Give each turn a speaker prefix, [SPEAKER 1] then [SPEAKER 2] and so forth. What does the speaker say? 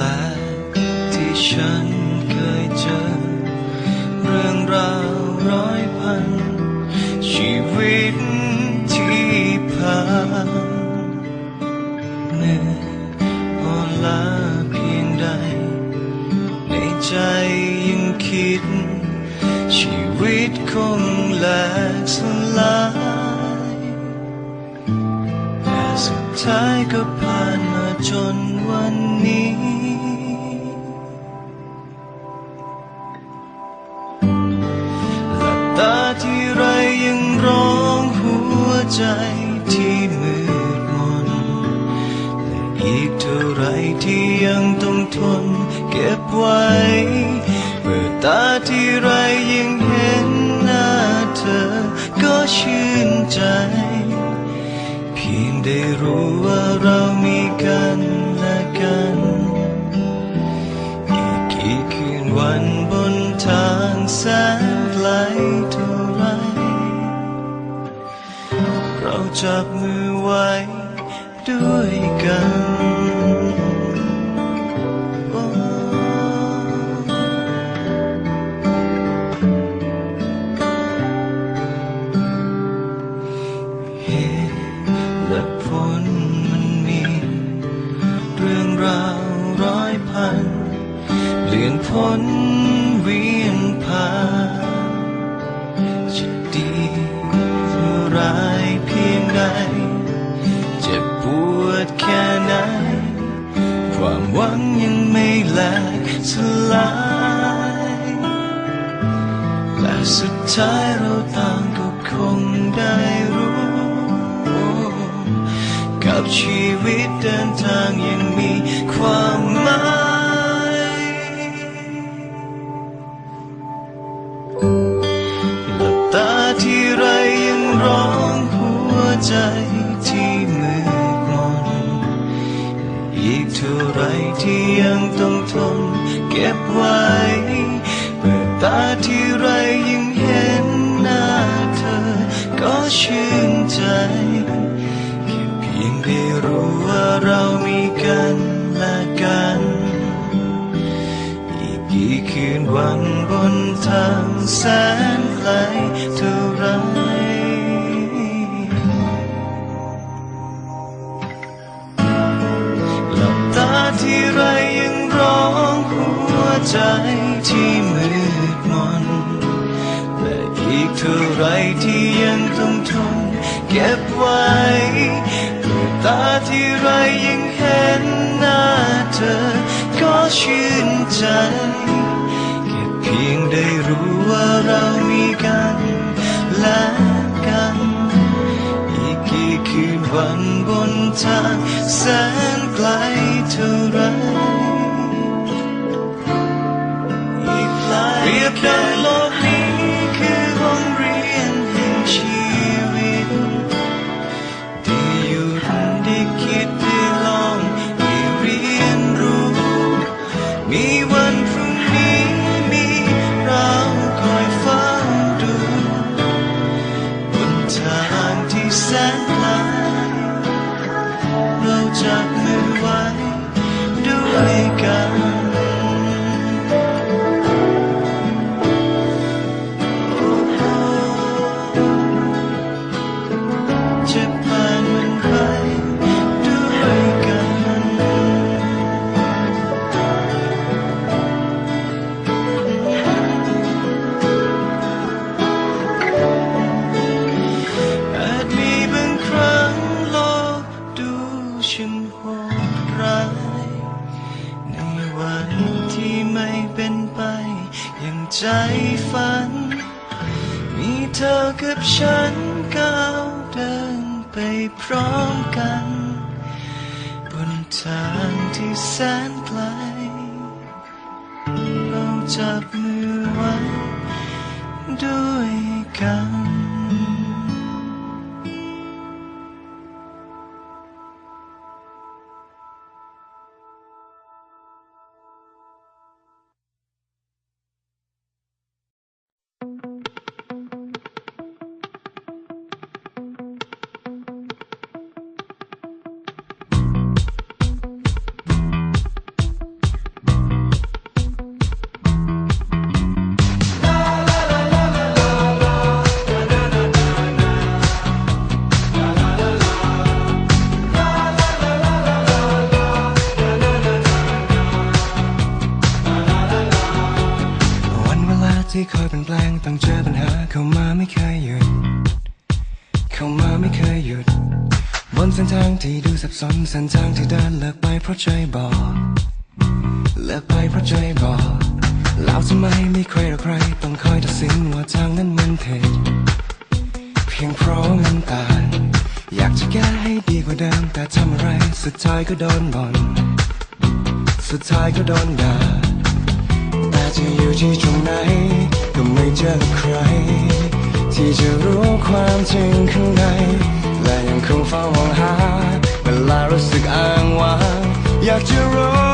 [SPEAKER 1] ลกที่ฉันเคยเจอ เรื่องราวร้อยพัน ชีวิตที่ผ่านเหนื่อยอ่อนล้าเพียงใด ในใจยังคิด ชีวิตคงแหลกสลายแต่สุดท้ายก็ผ่านมาจน ที่ยังต้องทนเก็บไว้เปิดตาที่ไรยังเห็นหน้าเธอ ก็ชื่นใจ เพียงได้รู้ว่าเรามีกันและกันอีกกี่คืนวันบนทางแสนไกลเท่าไร เราจับมือไว้ด้วยกัน เหตุและผลมันมี เรื่องราวร้อยพันเปลี่ยนพ้นเวียนผ่านจะดีหรือร้ายเพียงใดเจ็บปวดแค่ไหน ความหวังยังไม่แหลกสลายและสุดท้ายเราต่างก็คงได้ กับชีวิตเดินทางยังมีความหมายหลับตาที่ไรยังร้องหัวใจที่มืดมนอีกเท่าไรที่ยังต้องทนเก็บไว้เปิดตาที่ไรยังเห็นหน้าเธอก็ชื่น รู้ว่าเรามีกันและกัน อีกกี่คืนวันบนทางแสนไกลเท่าไรหลับตาที่ไรยังร้องหัวใจ ชื่นใจแค่เพียงได้รู้ว่าเรามีกันและกัน อีกกี่คืนวันบนทางแสนไกลเท่าไร ไม่เคยหยุด เข้า
[SPEAKER 2] มาไม่เคยหยุด บนเส้นทางที่ดูสับสนเส้นทางที่เดินเลิกไปเพราะใจบอกเลิกไปเพราะใจบอกแล้วทำไมไม่ใครหรอกใครต้องคอยตัดสินว่าทางนั้นมันผิดเพียงเพราะมันต่างอยากจะแก้ให้ดีกว่าเดิมแต่ทำอะไรสุดท้ายก็โดนบ่นสุดท้ายก็โดนด่าแต่จะอยู่ที่ตรงไหนก็ไม่เจอใคร ที่จะรู้ความจริงข้างใน และยังคงเฝ้ามองหา เวลารู้สึกอ้างว้างอยากจะรู้